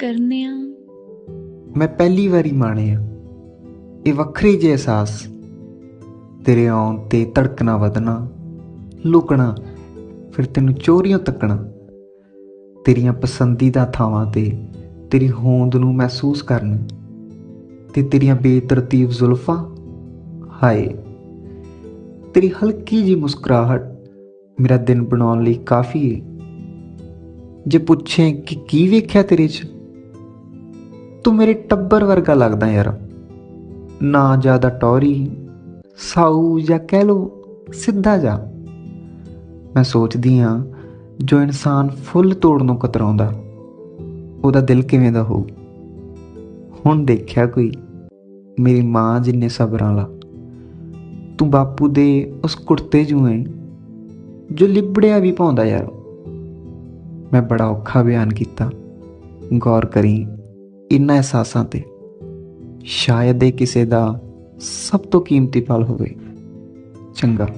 ਕਰਨੇ ਮੈਂ ਪਹਿਲੀ ਵਾਰੀ ਮਾਣਿਆ ਇਹ ਵੱਖਰੇ ਜਿਹੇ ਅਹਿਸਾਸ। ਤੇਰੇ ਆਉਣ ਤੇ ਧੜਕਣਾ ਵਧਣਾ, ਲੁਕਣਾ, ਫਿਰ ਤੈਨੂੰ ਚੋਰੀਆਂ ਤੱਕਣਾ। ਤੇਰੀਆਂ ਪਸੰਦੀਦਾ ਥਾਵਾਂ ਤੇ ਤੇਰੀ ਹੋਂਦ ਨੂੰ ਮਹਿਸੂਸ ਕਰਨਾ। ਤੇ ਤੇਰੀਆਂ ਬੇਤਰਤੀਬ ਜ਼ੁਲਫਾਂ, ਹਾਏ। ਤੇਰੀ ਹਲਕੀ ਜੀ ਮੁਸਕਰਾਹਟ ਮੇਰਾ ਦਿਨ ਬਣਾਉਣ ਲਈ ਕਾਫੀ ਏ। ਜੇ ਪੁੱਛੇ ਕਿ ਕੀ ਵੇਖਿਆ ਤੇਰੇ 'ਚ ਤੂੰ ਮੇਰੇ ਟੱਬਰ ਵਰਗਾ ਲੱਗਦਾ ਯਾਰ। ਨਾ ਜ਼ਿਆਦਾ ਟੌਰੀ, ਸਾਊ ਜਾਂ ਕਹਿ ਲੋ ਸਿੱਧਾ ਜਾ। ਮੈਂ ਸੋਚਦੀ ਆ ਜੋ ਇਨਸਾਨ ਫੁੱਲ ਤੋੜ ਨੂੰ ਕਤਰਾਉਂਦਾ, ਉਹਦਾ ਦਿਲ ਕਿਵੇਂ ਦਾ ਹੋਊ। ਹੁਣ ਦੇਖਿਆ ਕੋਈ, ਮੇਰੀ ਮਾਂ ਜਿੰਨੇ ਸਬਰਾਂ ਵਾਲਾ ਤੂੰ ਬਾਪੂ ਦੇ ਉਸ ਕੁੜਤੇ ਜੂ ਹੈ ਜੋ ਲਿਬੜਿਆ ਵੀ ਪਾਉਂਦਾ ਯਾਰ। ਮੈਂ ਬੜਾ ਔਖਾ ਬਿਆਨ ਕੀਤਾ, ਗੌਰ ਕਰੀ। ਇਨ੍ਹਾਂ ਅਹਿਸਾਸਾਂ ਤੇ ਸ਼ਾਇਦ ਇਹ ਕਿਸੇ ਦਾ ਸਭ ਤੋਂ ਕੀਮਤੀ ਪਲ ਹੋਵੇ। ਚੰਗਾ।